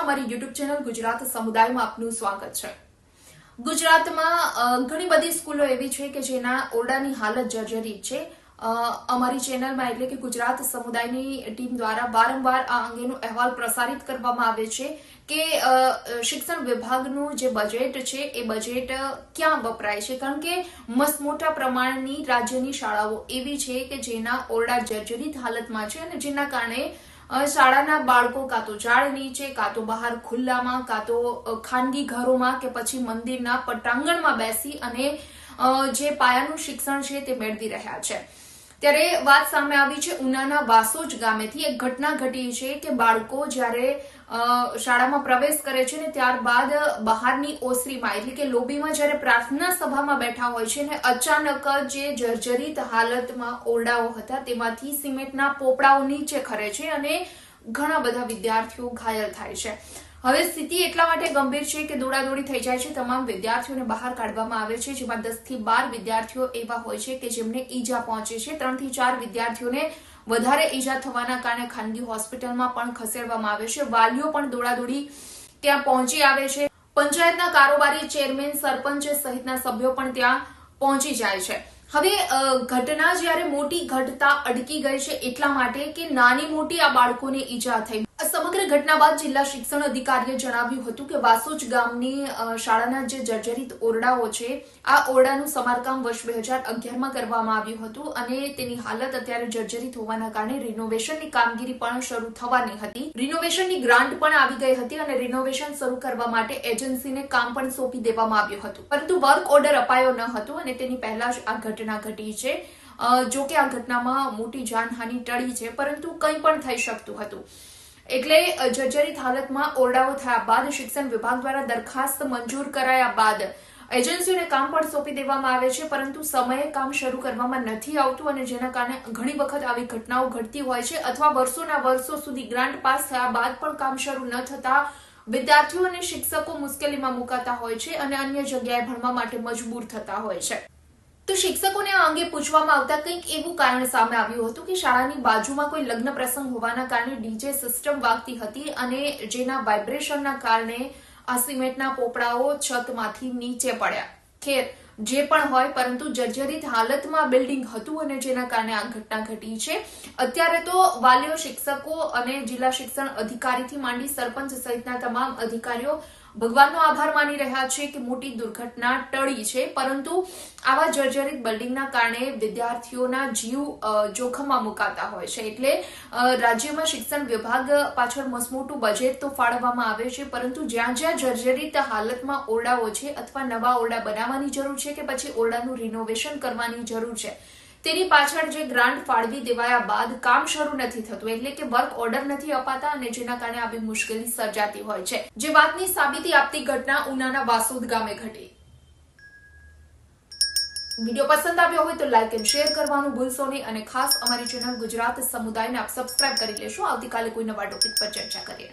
અમારી YouTube channel Gujarat સમુદાયમાં આપનું સ્વાગત છે. ગુજરાતમાં ઘણી બધી સ્કૂલો એવી છે કે જેના ઓરડાની હાલત જર્જરિત છે. અમારી ચેનલમાં એટલે કે ગુજરાત સમુદાયની ટીમ દ્વારા વારંવાર આ અંગેનો અહેવાલ પ્રસારિત કરવામાં આવે છે કે શિક્ષણ વિભાગનું જે બજેટ છે એ બજેટ ક્યાં વપરાય છે? કારણ કે મસ્ત મોટા પ્રમાણની રાજ્યની શાળાઓ એવી છે કે જેના ઓરડા જર્જરિત હાલતમાં છે અને જેના કારણે શાળાના બાળકો કાં તો ઝાડ નીચે, કાં તો બહાર ખુલ્લામાં, કાં તો ખાનગી ઘરોમાં કે પછી મંદિરના પટાંગણમાં બેસી અને જે પાયાનું શિક્ષણ છે તે મેળવી રહ્યા છે. ત્યારે વાત સામે આવી છે ઉનાના વાસોજ ગામેથી. એક ઘટના ઘટી છે કે બાળકો જ્યારે શાળામાં પ્રવેશ કરે છે ને ત્યારબાદ બહારની ઓસરીમાં, એટલે કે લોબીમાં જ્યારે પ્રાર્થના સભામાં બેઠા હોય છે ને અચાનક જ જર્જરિત હાલતમાં ઓરડાઓ હતા તેમાંથી સિમેન્ટના પોપડાઓ નીચે ખરે છે અને ઘણા બધા વિદ્યાર્થીઓ ઘાયલ થાય છે. હવે સ્થિતિ એટલા માટે ગંભીર છે કે દોડાદોડી થઈ જાય છે. તમામ વિદ્યાર્થીઓને બહાર કાઢવામાં આવે છે. જેમાં દસથી બાર વિદ્યાર્થીઓ એવા હોય છે કે જેમને ઈજા પહોંચે છે. ત્રણથી ચાર વિદ્યાર્થીઓને વધારે ઈજા થવાના કારણે ખાનગી હોસ્પિટલમાં પણ ખસેડવામાં આવે છે. વાલીઓ પણ દોડાદોડી ત્યાં પહોંચી આવે છે. પંચાયતના કારોબારી ચેરમેન, સરપંચ સહિતના સભ્યો પણ ત્યાં પહોંચી જાય છે. હવે ઘટના જ્યારે મોટી ઘટતા અટકી ગઈ છે એટલા માટે કે નાની મોટી આ બાળકોને ઈજા થઈ સમગ્ર ઘટના બાદ જિલ્લા શિક્ષણ અધિકારીએ જણાવ્યું હતું કે વાસોજ ગામની શાળાના જે જર્જરિત ઓરડાઓ છે, આ ઓરડાનું સમારકામ વર્ષ બે હજાર અગિયારમાં કરવામાં આવ્યું હતું અને તેની હાલત અત્યારે જર્જરિત હોવાના કારણે રિનોવેશનની કામગીરી પણ શરૂ થવાની હતી. રિનોવેશનની ગ્રાન્ટ પણ આવી ગઈ હતી અને રિનોવેશન શરૂ કરવા માટે એજન્સીને કામ પણ સોંપી દેવામાં આવ્યું હતું. પરંતુ વર્ક ઓર્ડર અપાયો ન હતો અને તેની પહેલા જ આ ઘટના ઘટી છે. જો કે આ ઘટનામાં મોટી જાનહાનિ ટળી છે, પરંતુ કંઈ પણ થઈ શકતું હતું. એટલે જર્જરિત હાલતમાં ઓરડાઓ થયા બાદ શિક્ષણ વિભાગ દ્વારા દરખાસ્ત મંજૂર કરાયા બાદ એજન્સીઓને કામ પણ સોંપી દેવામાં આવે છે, પરંતુ સમયે કામ શરૂ કરવામાં નથી આવતું અને જેના કારણે ઘણી વખત આવી ઘટનાઓ ઘટતી હોય છે અથવા વર્ષોના વર્ષો સુધી ગ્રાન્ટ પાસ થયા બાદ પણ કામ શરૂ ન થતા વિદ્યાર્થીઓ અને શિક્ષકો મુશ્કેલીમાં મુકાતા હોય છે અને અન્ય જગ્યાએ ભણવા માટે મજબૂર થતા હોય છે. તો શિક્ષકોને આ અંગે પૂછવામાં આવતા કંઈક એવું કારણ સામે આવ્યું હતું કે શાળાની બાજુમાં કોઈ લગ્ન પ્રસંગ હોવાના કારણે ડીજે સિસ્ટમ વાગતી હતી અને જેના વાઇબ્રેશનના કારણે આ સિમેન્ટના પોપડાઓ છતમાંથી નીચે પડ્યા. ખેર, જે પણ હોય, પરંતુ જર્જરિત હાલતમાં બિલ્ડિંગ હતું અને જેના કારણે આ ઘટના ઘટી છે. અત્યારે તો વાલીઓ, શિક્ષકો અને જિલ્લા શિક્ષણ અધિકારીથી માંડી સરપંચ સહિતના તમામ અધિકારીઓ ભગવાનનો આભાર માની રહ્યા છે કે મોટી દુર્ઘટના ટળી છે, પરંતુ આવા જર્જરિત બિલ્ડિંગના કારણે વિદ્યાર્થીઓના જીવ જોખમમાં મુકાતા હોય છે. એટલે રાજ્યમાં શિક્ષણ વિભાગ પાછળ મસમોટું બજેટ તો ફાળવવામાં આવે છે, પરંતુ જ્યાં જ્યાં જર્જરિત હાલતમાં ઓરડાઓ છે અથવા નવા ઓરડા બનાવવાની જરૂર છે કે પછી ઓરડાનું રિનોવેશન કરવાની જરૂર છે તેની પાછળ જે ગ્રાન્ટ ફાળવી દેવાયા બાદ કામ શરૂ નથી થતું, એટલે કે વર્ક ઓર્ડર નથી અપાતા અને જેના કારણે આવી મુશ્કેલી સર્જાતી હોય છે. જે વાતની સાબિતી આપતી ઘટના ઉનાના વાસોદ ગામે ઘટી. વીડિયો પસંદ આવ્યો હોય તો લાઇક એન્ડ શેર કરવાનું ભૂલશો નહીં અને ખાસ અમારી ચેનલ ગુજરાત સમુદાયને આપ સબસ્ક્રાઇબ કરી લેશો. આવતીકાલે કોઈ નવા ટોપિક પર ચર્ચા કરીએ.